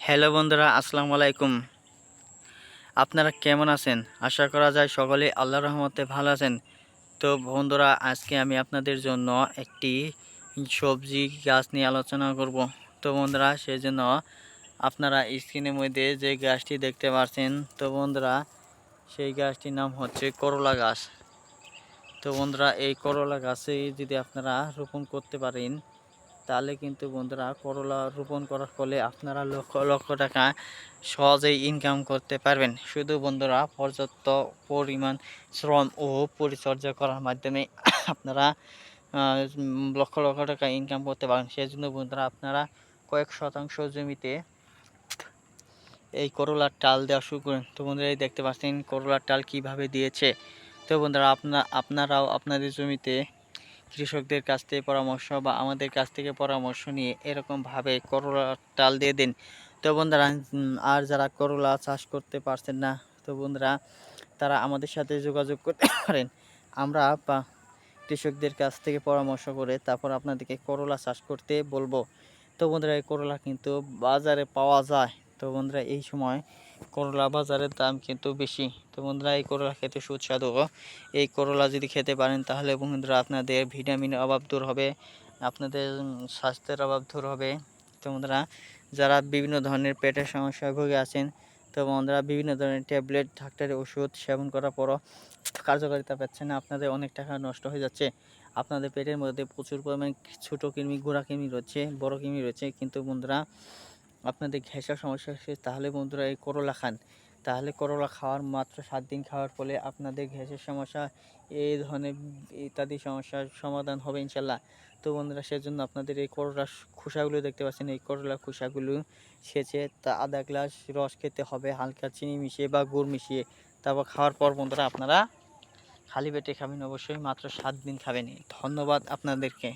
Hello বন্ধুরা, আসসালামু আলাইকুম। আপনারা কেমন আছেন? আশা করা যায় সকলে আল্লাহ রহমতে ভালো আছেন। তো বন্ধুরা, আজকে আমি আপনাদের জন্য একটি সবজি গাছ নিয়ে আলোচনা করব। তো বন্ধুরা সেই জন্য আপনারা স্ক্রিনের মধ্যে যে গাছটি দেখতে পাচ্ছেন, তো বন্ধুরা, সেই গাছটির নাম হচ্ছে করলা গাছ। তো বন্ধুরা, এই করলা গাছে যদি আপনারা রোপণ করতে পারেন তাহলে কিন্তু বন্ধুরা করলা রোপণ করার ফলে আপনারা লক্ষ লক্ষ টাকা সহজেই ইনকাম করতে পারবেন। শুধু বন্ধুরা পর্যাপ্ত পরিমাণ শ্রম ও পরিচর্যা করার মাধ্যমে আপনারা লক্ষ লক্ষ টাকা ইনকাম করতে পারেন সেই জন্য বন্ধুরা আপনারা কয়েক শতাংশ জমিতে এই করলার টাল দেওয়া শুরু করেন। তো বন্ধুরা এই দেখতে পাচ্ছেন করলার টাল কীভাবে দিয়েছে? তো বন্ধুরা আপনার আপনারাও আপনাদের জমিতে কৃষকদের কাছ থেকে পরামর্শ বা আমাদের কাছ থেকে পরামর্শ নিয়ে এরকমভাবে করলা টাল দিয়ে দিন। তো বন্ধুরা, আর যারা করলা চাষ করতে পারছেন না, তো বন্ধুরা, তারা আমাদের সাথে যোগাযোগ করতে পারেন। আমরা কৃষকদের কাছ থেকে পরামর্শ করে তারপর আপনাদেরকে করলা চাষ করতে বলব। তো বন্ধুরা, এই করলা কিন্তু বাজারে পাওয়া যায়। তো বন্ধুরা, এই সময় করলা বাজারের দাম কিন্তু বেশি। তো বন্ধুরা, এই করলা খেতে সুস্বাদু এই করলা যদি খেতে পারেন, তাহলে বন্ধুরা আপনাদের ভিটামিন অভাব দূর হবে, আপনাদের স্বাস্থ্যের অভাব দূর হবে। তো বন্ধুরা, যারা বিভিন্ন ধরনের পেটের সমস্যায় ভুগে আছেন, তো বন্ধুরা, বিভিন্ন ধরনের ট্যাবলেট ডাক্তারের ওষুধ সেবন করার পরও কার্যকারিতা পাচ্ছে না, আপনাদের অনেক টাকা নষ্ট হয়ে যাচ্ছে। আপনাদের পেটের মধ্যে প্রচুর পরিমাণে ছোটো কৃমি, গোড়া কৃমি রয়েছে, বড় কৃমি রয়েছে, কিন্তু বন্ধুরা আপনাদের ঘেঁষার সমস্যা হচ্ছে তাহলে বন্ধুরা এই করলা খান। তাহলে করলা খাওয়ার মাত্র সাত দিন খাওয়ার ফলে আপনাদের গ্যাসের সমস্যা এই ধরনের ইত্যাদি সমস্যার সমাধান হবে ইনশাল্লাহ। তো বন্ধুরা, সেজন্য আপনাদের এই করলার খোসাগুলো দেখতে পাচ্ছেন, এই করলার খোসাগুলো সেচে তা আধা গ্লাস রস খেতে হবে, হালকা চিনি মিশিয়ে বা গুড় মিশিয়ে। তারপর খাওয়ার পর বন্ধুরা আপনারা খালি পেটে খাবেন, অবশ্যই মাত্র সাত দিন খাবেন ধন্যবাদ আপনাদেরকে।